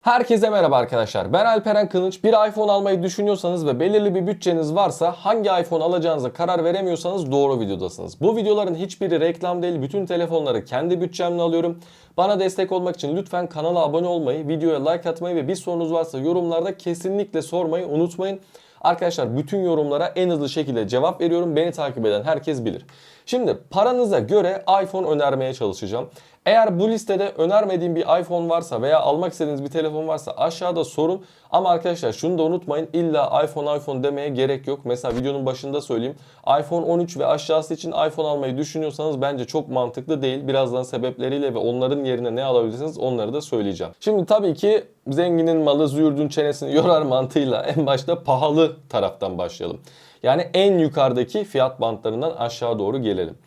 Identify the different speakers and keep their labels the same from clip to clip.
Speaker 1: Herkese merhaba arkadaşlar. Ben Alperen Kılıç. Bir iPhone almayı düşünüyorsanız ve belirli bir bütçeniz varsa hangi iPhone alacağınıza karar veremiyorsanız doğru videodasınız. Bu videoların hiçbiri reklam değil. Bütün telefonları kendi bütçemle alıyorum. Bana destek olmak için lütfen kanala abone olmayı, videoya like atmayı ve bir sorunuz varsa yorumlarda kesinlikle sormayı unutmayın. Arkadaşlar bütün yorumlara en hızlı şekilde cevap veriyorum. Beni takip eden herkes bilir. Şimdi paranıza göre iPhone önermeye çalışacağım. Eğer bu listede önermediğim bir iPhone varsa veya almak istediğiniz bir telefon varsa aşağıda sorun. Ama arkadaşlar şunu da unutmayın illa iPhone iPhone demeye gerek yok. Mesela videonun başında söyleyeyim. iPhone 13 ve aşağısı için iPhone almayı düşünüyorsanız bence çok mantıklı değil. Birazdan sebepleriyle ve onların yerine ne alabilirsiniz onları da söyleyeceğim. Şimdi tabii ki zenginin malı züğürdün çenesini yorar mantığıyla en başta pahalı taraftan başlayalım. Yani en yukarıdaki fiyat bantlarından aşağı doğru gelelim.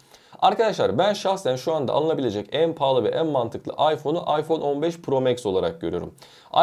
Speaker 1: Arkadaşlar ben şahsen şu anda alınabilecek en pahalı ve en mantıklı iPhone'u iPhone 15 Pro Max olarak görüyorum.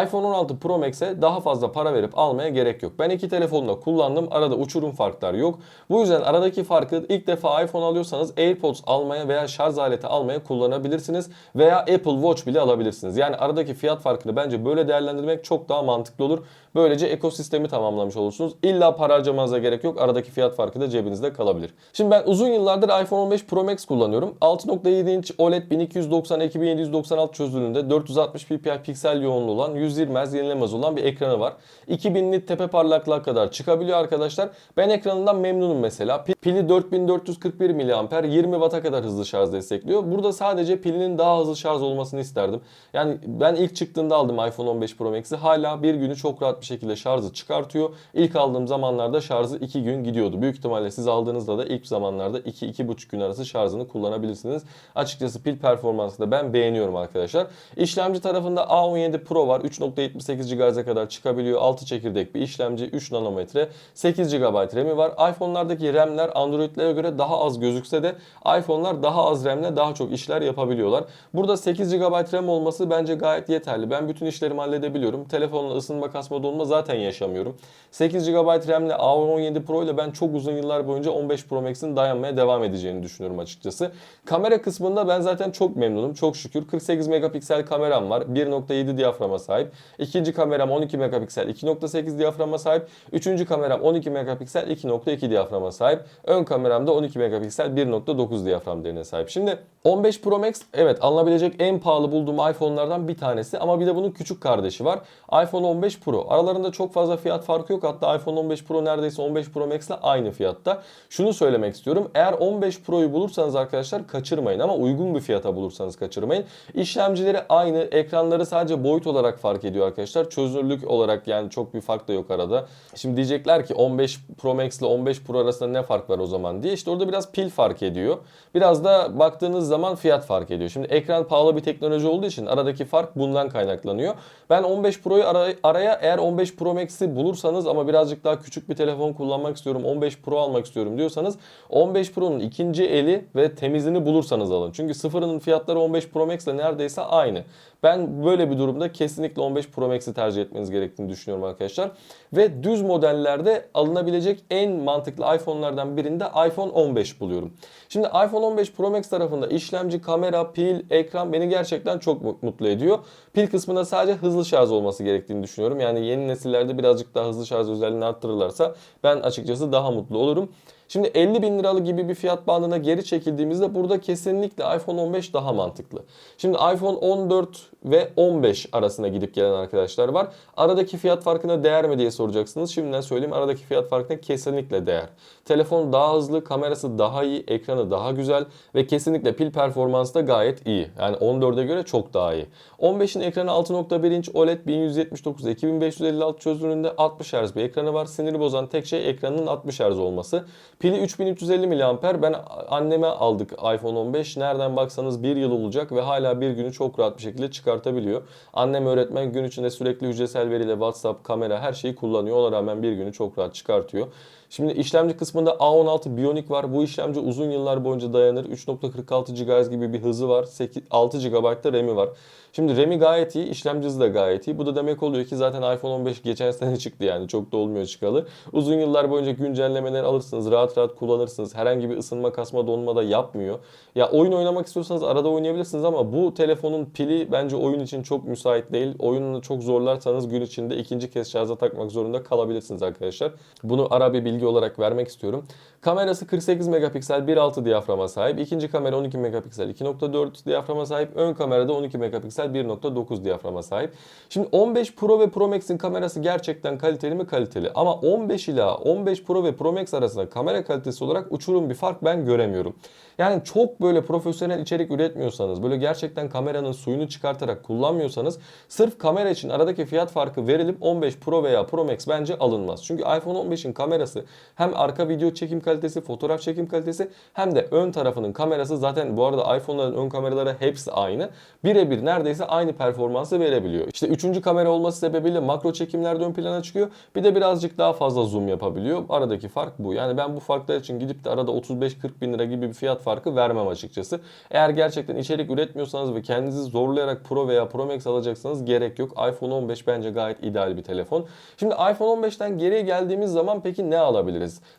Speaker 1: iPhone 16 Pro Max'e daha fazla para verip almaya gerek yok. Ben iki telefonla kullandım. Arada uçurum farklar yok. Bu yüzden aradaki farkı ilk defa iPhone alıyorsanız AirPods almaya veya şarj aleti almaya kullanabilirsiniz. Veya Apple Watch bile alabilirsiniz. Yani aradaki fiyat farkını bence böyle değerlendirmek çok daha mantıklı olur. Böylece ekosistemi tamamlamış olursunuz. İlla para harcamanıza gerek yok. Aradaki fiyat farkı da cebinizde kalabilir. Şimdi ben uzun yıllardır iPhone 15 Pro Max kullanıyorum. 6.7 inç OLED 1290 2796 çözünürlüğünde 460 ppi piksel yoğunluğu olan 120 Hz yenilemez olan bir ekranı var. 2000 nit tepe parlaklığa kadar çıkabiliyor arkadaşlar. Ben ekranından memnunum mesela. Pi- Pili 4441 mAh 20 Watt'a kadar hızlı şarj destekliyor. Burada sadece pilinin daha hızlı şarj olmasını isterdim. Yani ben ilk çıktığında aldım iPhone 15 Pro Max'i. Hala bir günü çok rahat bir şekilde şarjı çıkartıyor. İlk aldığım zamanlarda şarjı 2 gün gidiyordu. Büyük ihtimalle siz aldığınızda da ilk zamanlarda 2-2,5 gün arası şarjını kullanabilirsiniz. Açıkçası pil performansını da ben beğeniyorum arkadaşlar. İşlemci tarafında A17 Pro var. 3.78 GHz'e kadar çıkabiliyor. 6 çekirdek bir işlemci, 3 nanometre, 8 GB RAM'i var. iPhone'lardaki RAM'ler Android'lere göre daha az gözükse de iPhone'lar daha az RAM'le daha çok işler yapabiliyorlar. Burada 8 GB RAM olması bence gayet yeterli. Ben bütün işlerimi halledebiliyorum. Telefonla ısınma kasma donma zaten yaşamıyorum. 8 GB RAM'le A17 Pro ile ben çok uzun yıllar boyunca 15 Pro Max'in dayanmaya devam edeceğini düşünüyorum açıkçası. Kamera kısmında ben zaten çok memnunum. Çok şükür 48 megapiksel kameram var. 1.7 diyaframa sahip. İkinci kameram 12 megapiksel 2.8 diyaframa sahip. Üçüncü kameram 12 megapiksel 2.2 diyaframa sahip. Ön kameram da 12 megapiksel 1.9 diyafram değerine sahip. Şimdi 15 Pro Max evet alınabilecek en pahalı bulduğum iPhone'lardan bir tanesi ama bir de bunun küçük kardeşi var. iPhone 15 Pro. Aralarında çok fazla fiyat farkı yok. Hatta iPhone 15 Pro neredeyse 15 Pro Max ile aynı fiyatta. Şunu söylemek istiyorum. Eğer 15 Pro'yu bulursanız arkadaşlar kaçırmayın ama uygun bir fiyata bulursanız kaçırmayın. İşlemcileri aynı. Ekranları sadece boyut olarak fark ediyor arkadaşlar. Çözünürlük olarak yani çok bir fark da yok arada. Şimdi diyecekler ki 15 Pro Max ile 15 Pro arasında ne fark var o zaman diye. İşte orada biraz pil fark ediyor. Biraz da baktığınız zaman fiyat fark ediyor. Şimdi ekran pahalı bir teknoloji olduğu için aradaki fark bundan kaynaklanıyor. Ben 15 Pro'yu ara- araya eğer 15 Pro Max'i bulursanız ama birazcık daha küçük bir telefon kullanmak istiyorum 15 Pro almak istiyorum diyorsanız 15 Pro'nun ikinci eli ve temizini bulursanız alın. Çünkü sıfırının fiyatları 15 Pro Max ile neredeyse aynı. Ben böyle bir durumda kesinlikle 15 Pro Max'i tercih etmeniz gerektiğini düşünüyorum arkadaşlar. Ve düz modellerde alınabilecek en mantıklı iPhone'lardan birinde iPhone 15 buluyorum. Şimdi iPhone 15 Pro Max tarafında işlemci, kamera, pil, ekran beni gerçekten çok mu- mutlu ediyor. Pil kısmında sadece hızlı şarj olması gerektiğini düşünüyorum. Yani yeni nesillerde birazcık daha hızlı şarj özelliğini arttırırlarsa ben açıkçası daha mutlu olurum. Şimdi 50 bin liralık gibi bir fiyat bandına geri çekildiğimizde burada kesinlikle iPhone 15 daha mantıklı. Şimdi iPhone 14 ve 15 arasında gidip gelen arkadaşlar var. Aradaki fiyat farkına değer mi diye soracaksınız. Şimdiden söyleyeyim aradaki fiyat farkına kesinlikle değer. Telefon daha hızlı, kamerası daha iyi, ekranı daha güzel ve kesinlikle pil performansı da gayet iyi. Yani 14'e göre çok daha iyi. 15'in ekranı 6.1 inç OLED 1179 2556 çözünürlüğünde 60 Hz bir ekranı var. Siniri bozan tek şey ekranın 60 Hz olması. Pili 3350 mAh. Ben anneme aldık iPhone 15. Nereden baksanız bir yıl olacak ve hala bir günü çok rahat bir şekilde çıkartabiliyor. Annem öğretmen gün içinde sürekli hücresel veriyle WhatsApp, kamera her şeyi kullanıyor. Ona rağmen bir günü çok rahat çıkartıyor. Şimdi işlemci kısmında A16 Bionic var. Bu işlemci uzun yıllar boyunca dayanır. 3.46 GHz gibi bir hızı var. 8, 6 GB da RAM'i var. Şimdi RAM'i gayet iyi, işlemcisi de gayet iyi. Bu da demek oluyor ki zaten iPhone 15 geçen sene çıktı yani çok da olmuyor çıkalı. Uzun yıllar boyunca güncellemeler alırsınız, rahat rahat kullanırsınız. Herhangi bir ısınma, kasma, donma da yapmıyor. Ya oyun oynamak istiyorsanız arada oynayabilirsiniz ama bu telefonun pili bence oyun için çok müsait değil. Oyununu çok zorlarsanız gün içinde ikinci kez şarja takmak zorunda kalabilirsiniz arkadaşlar. Bunu ara bir bilgi olarak vermek istiyorum. Kamerası 48 megapiksel 1.6 diyaframa sahip. İkinci kamera 12 megapiksel 2.4 diyaframa sahip. Ön kamerada 12 megapiksel 1.9 diyaframa sahip. Şimdi 15 Pro ve Pro Max'in kamerası gerçekten kaliteli mi? Kaliteli. Ama 15 ila 15 Pro ve Pro Max arasında kamera kalitesi olarak uçurum bir fark ben göremiyorum. Yani çok böyle profesyonel içerik üretmiyorsanız, böyle gerçekten kameranın suyunu çıkartarak kullanmıyorsanız sırf kamera için aradaki fiyat farkı verilip 15 Pro veya Pro Max bence alınmaz. Çünkü iPhone 15'in kamerası hem arka video çekim kalitesi, fotoğraf çekim kalitesi hem de ön tarafının kamerası zaten bu arada iPhone'ların ön kameraları hepsi aynı. Birebir neredeyse aynı performansı verebiliyor. İşte üçüncü kamera olması sebebiyle makro çekimlerde ön plana çıkıyor. Bir de birazcık daha fazla zoom yapabiliyor. Aradaki fark bu. Yani ben bu farklar için gidip de arada 35-40 bin lira gibi bir fiyat farkı vermem açıkçası. Eğer gerçekten içerik üretmiyorsanız ve kendinizi zorlayarak Pro veya Pro Max alacaksanız gerek yok. iPhone 15 bence gayet ideal bir telefon. Şimdi iPhone 15'ten geriye geldiğimiz zaman peki ne alabiliriz?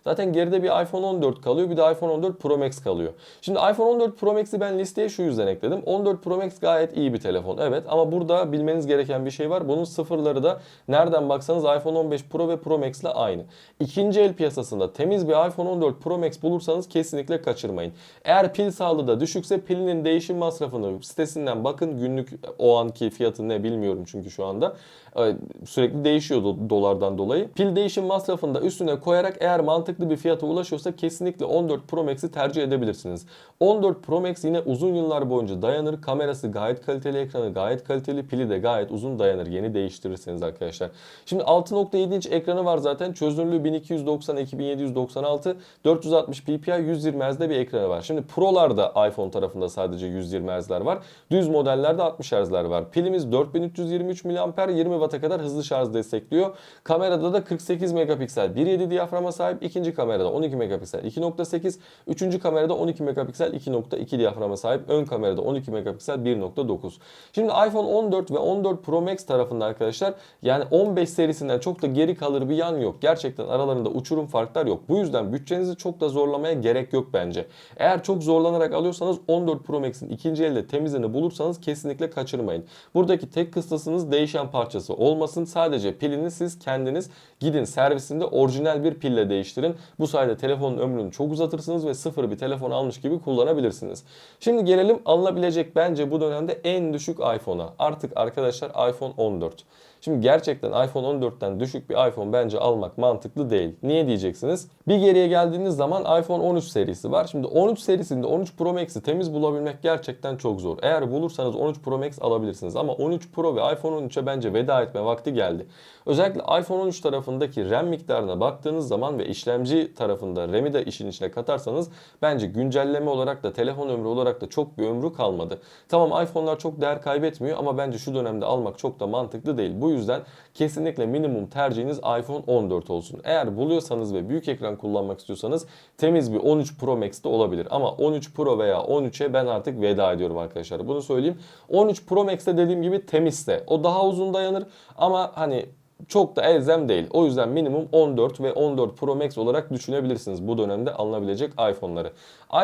Speaker 1: Zaten geride bir iPhone 14 kalıyor bir de iPhone 14 Pro Max kalıyor. Şimdi iPhone 14 Pro Max'i ben listeye şu yüzden ekledim. 14 Pro Max gayet iyi bir telefon. Evet ama burada bilmeniz gereken bir şey var. Bunun sıfırları da nereden baksanız iPhone 15 Pro ve Pro Max ile aynı. İkinci el piyasasında temiz bir iPhone 14 Pro Max bulursanız kesinlikle kaçırmayın. Eğer pil sağlığı da düşükse pilinin değişim masrafını sitesinden bakın. Günlük o anki fiyatı ne bilmiyorum çünkü şu anda. Ee, Sürekli değişiyor do- dolardan dolayı. Pil değişim masrafını da üstüne koyarak eğer mantıklı bir fiyata ulaşıyorsa kesinlikle 14 Pro Max'i tercih edebilirsiniz. 14 Pro Max yine uzun yıllar boyunca dayanır. Kamerası gayet kaliteli, ekranı gayet kaliteli, pili de gayet uzun dayanır. Yeni değiştirirseniz arkadaşlar. Şimdi 6.7 inç ekranı var zaten. Çözünürlüğü 1290 2796 460 ppi 120 Hz'de bir ekranı var. Şimdi Pro'larda iPhone tarafında sadece 120 Hz'ler var. Düz modellerde 60 Hz'ler var. Pilimiz 4323 mAh 20 Watt'a kadar hızlı şarj destekliyor. Kamerada da 48 megapiksel 1.7 diyaframa sahip. İkinci kamerada 12 megapiksel 2.8. Üçüncü kamerada 12 megapiksel 2.2 diyaframa sahip. Ön kamerada 12 megapiksel 1.9. Şimdi iPhone 14 ve 14 Pro Max tarafında arkadaşlar yani 15 serisinden çok da geri kalır bir yan yok. Gerçekten aralarında uçurum farklar yok. Bu yüzden bütçenizi çok da zorlamaya gerek yok bence. Eğer çok zorlanarak alıyorsanız 14 Pro Max'in ikinci elde temizini bulursanız kesinlikle kaçırmayın. Buradaki tek kıstasınız değişen parçası olmasın. Sadece pilini siz kendiniz gidin servisinde orijinal bir pille değiştirin. Bu sayede telefonun ömrünü çok uzatırsınız ve sıfır bir telefon almış gibi kullanabilirsiniz. Şimdi gelelim alınabilecek bence bu dönemde en düşük iPhone'a. Artık arkadaşlar iPhone 14. Şimdi gerçekten iPhone 14'ten düşük bir iPhone bence almak mantıklı değil. Niye diyeceksiniz? Bir geriye geldiğiniz zaman iPhone 13 serisi var. Şimdi 13 serisinde 13 Pro Max'i temiz bulabilmek gerçekten çok zor. Eğer bulursanız 13 Pro Max alabilirsiniz. Ama 13 Pro ve iPhone 13'e bence veda etme vakti geldi. Özellikle iPhone 13 tarafındaki RAM miktarına baktığınız zaman ve işlemci tarafında RAM'i de işin içine katarsanız bence güncelleme olarak da telefon ömrü olarak da çok bir ömrü kalmadı. Tamam iPhone'lar çok değer kaybetmiyor ama bence şu dönemde almak çok da mantıklı değil. Bu yüzden kesinlikle minimum tercihiniz iPhone 14 olsun. Eğer buluyorsanız ve büyük ekran kullanmak istiyorsanız temiz bir 13 Pro Max de olabilir. Ama 13 Pro veya 13'e ben artık veda ediyorum arkadaşlar. Bunu söyleyeyim. 13 Pro Max'te dediğim gibi temizse o daha uzun dayanır ama hani çok da elzem değil. O yüzden minimum 14 ve 14 Pro Max olarak düşünebilirsiniz bu dönemde alınabilecek iPhone'ları.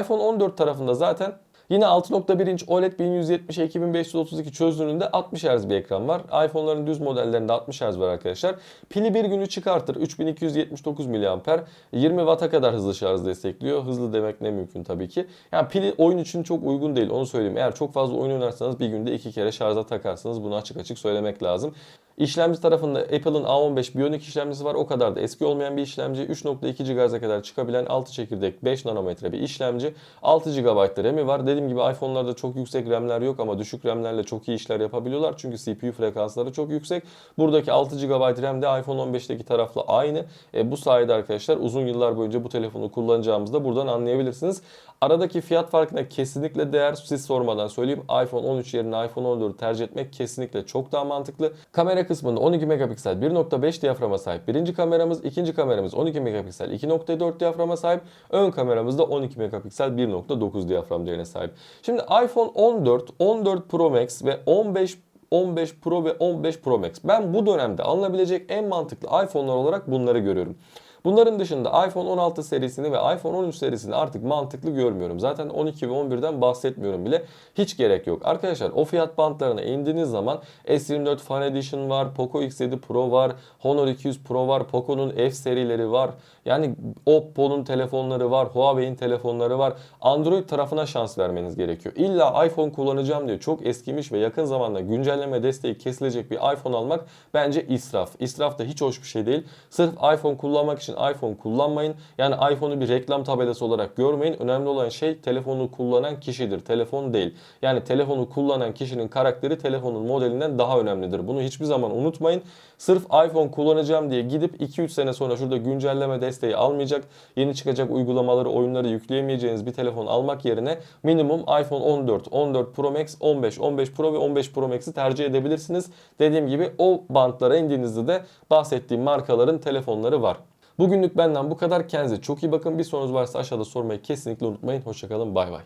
Speaker 1: iPhone 14 tarafında zaten Yine 6.1 inç OLED 1170 2532 çözünürlüğünde 60 Hz bir ekran var. iPhone'ların düz modellerinde 60 Hz var arkadaşlar. Pili bir günü çıkartır. 3279 mAh. 20 Watt'a kadar hızlı şarj destekliyor. Hızlı demek ne mümkün tabii ki. Yani pili oyun için çok uygun değil onu söyleyeyim. Eğer çok fazla oyun oynarsanız bir günde iki kere şarja takarsınız. Bunu açık açık söylemek lazım. İşlemci tarafında Apple'ın A15 Bionic işlemcisi var. O kadar da eski olmayan bir işlemci. 3.2 GHz'e kadar çıkabilen 6 çekirdek 5 nanometre bir işlemci. 6 GB RAM'i var. Dediğim gibi iPhone'larda çok yüksek RAM'ler yok ama düşük RAM'lerle çok iyi işler yapabiliyorlar. Çünkü CPU frekansları çok yüksek. Buradaki 6 GB RAM de iPhone 15'teki tarafla aynı. E, bu sayede arkadaşlar uzun yıllar boyunca bu telefonu kullanacağımızı da buradan anlayabilirsiniz. Aradaki fiyat farkına kesinlikle değer. Siz sormadan söyleyeyim. iPhone 13 yerine iPhone 14 tercih etmek kesinlikle çok daha mantıklı. Kamera Kamera kısmında 12 megapiksel 1.5 diyaframa sahip birinci kameramız, ikinci kameramız 12 megapiksel 2.4 diyaframa sahip, ön kameramız da 12 megapiksel 1.9 diyafram değerine sahip. Şimdi iPhone 14, 14 Pro Max ve 15 15 Pro ve 15 Pro Max. Ben bu dönemde alınabilecek en mantıklı iPhone'lar olarak bunları görüyorum. Bunların dışında iPhone 16 serisini ve iPhone 13 serisini artık mantıklı görmüyorum. Zaten 12 ve 11'den bahsetmiyorum bile. Hiç gerek yok. Arkadaşlar o fiyat bantlarına indiğiniz zaman S24 Fan Edition var, Poco X7 Pro var, Honor 200 Pro var, Poco'nun F serileri var. Yani Oppo'nun telefonları var, Huawei'in telefonları var. Android tarafına şans vermeniz gerekiyor. İlla iPhone kullanacağım diye çok eskimiş ve yakın zamanda güncelleme desteği kesilecek bir iPhone almak bence israf. İsraf da hiç hoş bir şey değil. Sırf iPhone kullanmak için iPhone kullanmayın. Yani iPhone'u bir reklam tabelası olarak görmeyin. Önemli olan şey telefonu kullanan kişidir. Telefon değil. Yani telefonu kullanan kişinin karakteri telefonun modelinden daha önemlidir. Bunu hiçbir zaman unutmayın. Sırf iPhone kullanacağım diye gidip 2-3 sene sonra şurada güncelleme desteği almayacak, yeni çıkacak uygulamaları, oyunları yükleyemeyeceğiniz bir telefon almak yerine minimum iPhone 14, 14 Pro Max, 15, 15 Pro ve 15 Pro Max'i tercih edebilirsiniz. Dediğim gibi o bantlara indiğinizde de bahsettiğim markaların telefonları var. Bugünlük benden bu kadar. Kendinize çok iyi bakın. Bir sorunuz varsa aşağıda sormayı kesinlikle unutmayın. Hoşçakalın. Bay bay.